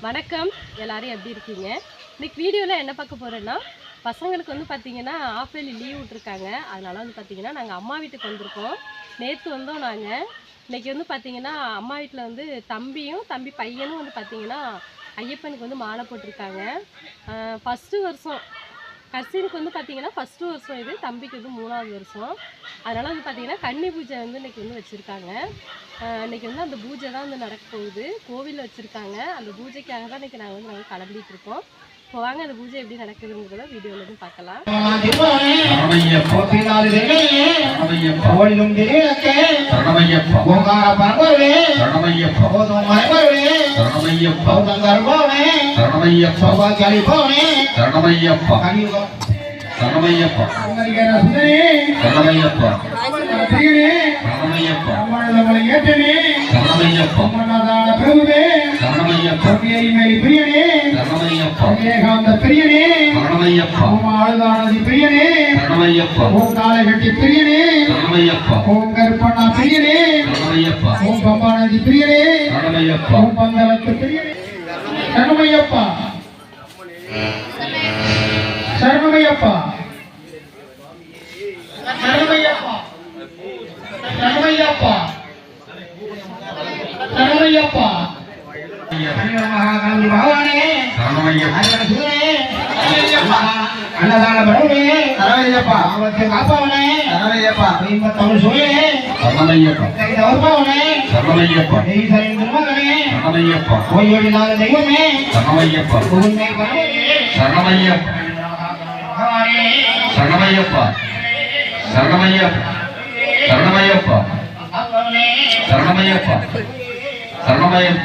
வணக்கம். எல்லாரும் எப்படி இருக்கீங்க? இன்றைக்கி வீடியோவில் என்ன பார்க்க போகிறேன்னா பசங்களுக்கு வந்து பார்த்திங்கன்னா ஆஃப் இயர்லி லீவ் விட்ருக்காங்க அதனால் வந்து பார்த்திங்கன்னா நாங்கள் அம்மா வீட்டுக்கு வந்திருக்கோம். நேற்று வந்தோம் நாங்கள் இன்னைக்கு வந்து பார்த்திங்கன்னா அம்மா வீட்டில் வந்து தம்பியும் தம்பி பையனும் வந்து பார்த்திங்கன்னா ஐயப்பனுக்கு வந்து மாலை போட்டிருக்காங்க. ஃபஸ்ட்டு வருஷம். கர்சீனுக்கு வந்து பார்த்தீங்கன்னா ஃபஸ்ட்டு வருஷம் இது தம்பிக்கு வந்து மூணாவது வருஷம். அதனால் வந்து பார்த்தீங்கன்னா கன்னி பூஜை வந்து இன்னைக்கு வந்து வச்சுருக்காங்க. இன்றைக்கி வந்து அந்த பூஜை தான் வந்து நடக்க போகுது. கோவிலில் வச்சுருக்காங்க. அந்த பூஜைக்காக தான் இன்னைக்கு நாங்கள் வந்து நாங்கள் கிளம்பிட்டு இருக்கோம். இப்போ வாங்க அந்த பூஜை எப்படி நடக்குதுங்கிறத வீடியோவில் வந்து பார்க்கலாம். சரணமையப்பா சரணமையப்பா கோயிலும் ஏற்றனே. அம்மனதான பிரபுவே. சரணமையப்பா பொன்னியரிமேலி பிரியனே. ஏகாந்த பிரியனே. ஓம் ஆளுதானதி பிரியனே. ஓம் காலகட்டி பிரியனே. ஓம் கருப்பண்ணா பிரியனே. ஓம் பம்பானதி பிரியனே. ஓம் பந்தளத்து பிரியனே. சரணமையப்பா சரணமையப்பா சரணமையப்பா அவத்தை காப்பவனே சரணமையப்பா இன்பத்தமிழ் சொல்லே சரணமையப்பா தவறுபவனே சரணமையப்பா ஈசரின் திருமகனே சரணமையப்பா கோயிலில்லாத தெய்வமே சரணமையப்பா உண்மை பரமே சரணமையப்பா பகவானே சரணமையப்பா சரணமையப்பா சரணமையப்பா அவனே சரணமையப்பா சரணமயம்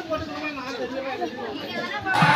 சரணமய்ய நான் சரணமையப்பா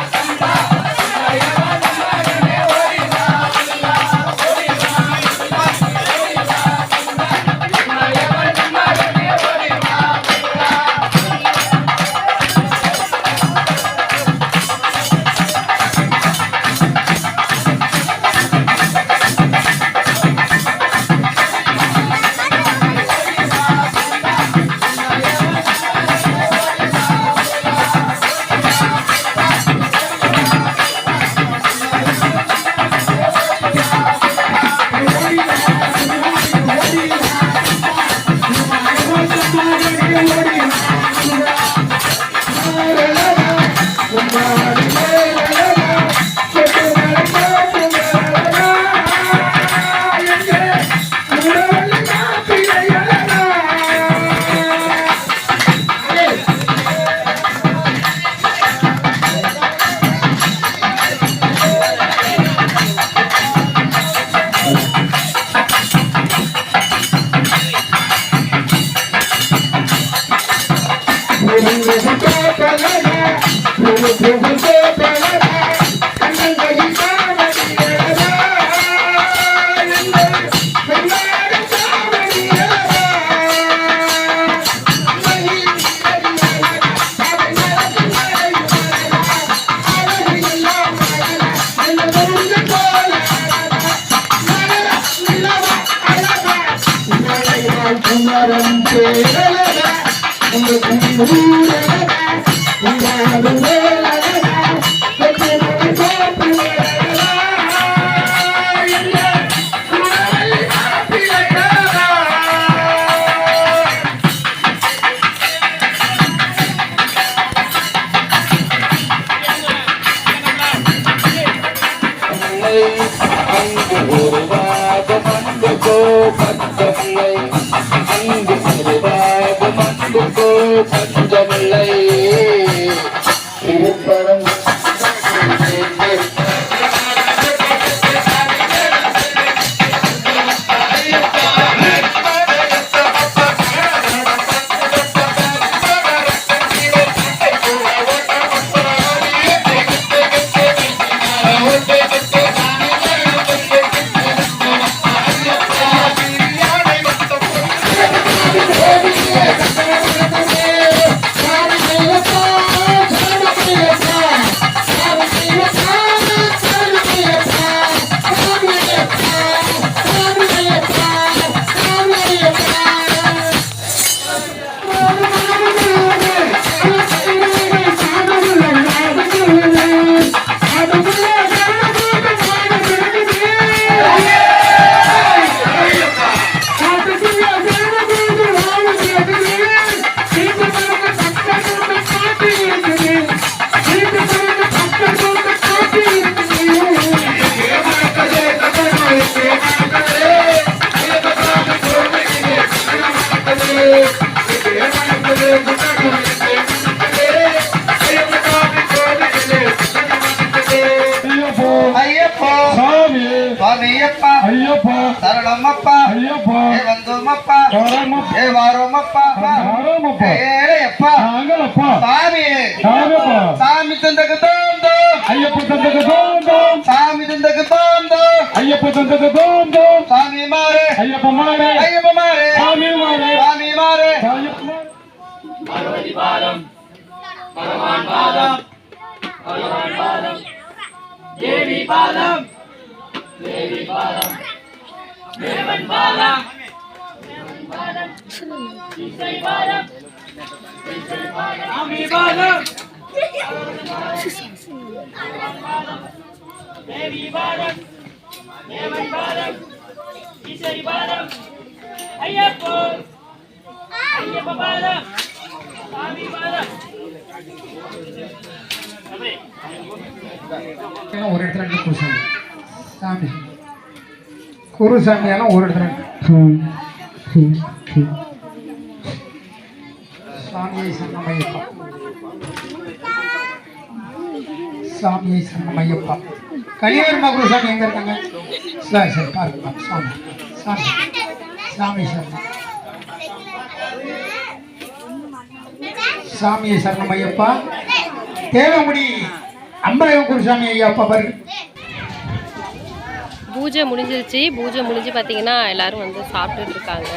குமரன் பேரழகா உங்க குமரழகா உங்க அருளழகா ஐயப்போ. ஐயப்போ ஐயப்பா. சரணமப்பா. ஐயப்பா. ஏ வந்தோமப்பா. வரமப்பா. ஏ வாரோமப்பா. வரமப்பா. ஏழையப்பா நாங்களப்பா. சாமி. சாமிப்பா భగవాన్ పాదం భగవాన్ పాదం దేవి పాదం దేవి పాదం దేవన్ పాదం ఇసై పాదం ఇసై పాదం అమి పాదం దేవి పాదం దేవన్ పాదం ఇసై పాదం అయ్యప్ప అయ్యప్ప పాదం స్వామి పాదం ஒரு இடத்துல குருசாமி சாமி. குருசாமி ஏன்னா ஒரு இடத்துல ரெண்டு. சாமியை சரணமையப்பா சாமியை சரணமையப்பா கலியவர்மா குருசாமி எங்க இருக்காங்க? சரி சரி பாருங்க. சாமி சாமி. சாமி சரணம். சாமியை சரணமையப்பா தேவமுடி அம்பலகம் குருசாமி ஐயாப்பா பாருங்க பூஜை முடிஞ்சிருச்சு. பூஜை முடிஞ்சு பார்த்தீங்கன்னா எல்லாரும் வந்து சாப்பிட்டுட்டு இருக்காங்க.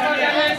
பூஜையெல்லாம்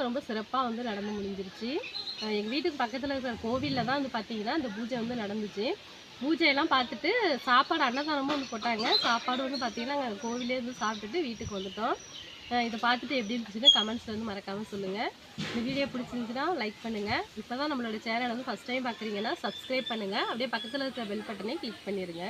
அது ரொம்ப சிறப்பாக வந்து நடந்து முடிஞ்சிருச்சு. எங்கள் வீட்டுக்கு பக்கத்தில் இருக்கிற கோவிலில் தான் வந்து பார்த்தீங்கன்னா இந்த பூஜை வந்து நடந்துச்சு. பூஜையெல்லாம் பார்த்துட்டு சாப்பாடு அன்னதானமும் வந்து போட்டாங்க. சாப்பாடு வந்து பார்த்தீங்கன்னா நாங்கள் கோவிலே இருந்து சாப்பிட்டுட்டு வீட்டுக்கு வந்துட்டோம். இதை பார்த்துட்டு எப்படி இருந்துச்சுன்னு கமெண்ட்ஸில் வந்து மறக்காமல் சொல்லுங்கள் இந்த வீடியோ பிடிச்சிருந்துச்சுன்னா லைக் பண்ணுங்கள் இப்போ தான் நம்மளோட சேனல் வந்து ஃபஸ்ட் டைம் பார்க்குறீங்கன்னா சப்ஸ்கிரைப் பண்ணுங்கள் அப்படியே பக்கத்தில் இருக்கிற பெல் பட்டனே கிளிக் பண்ணிடுங்க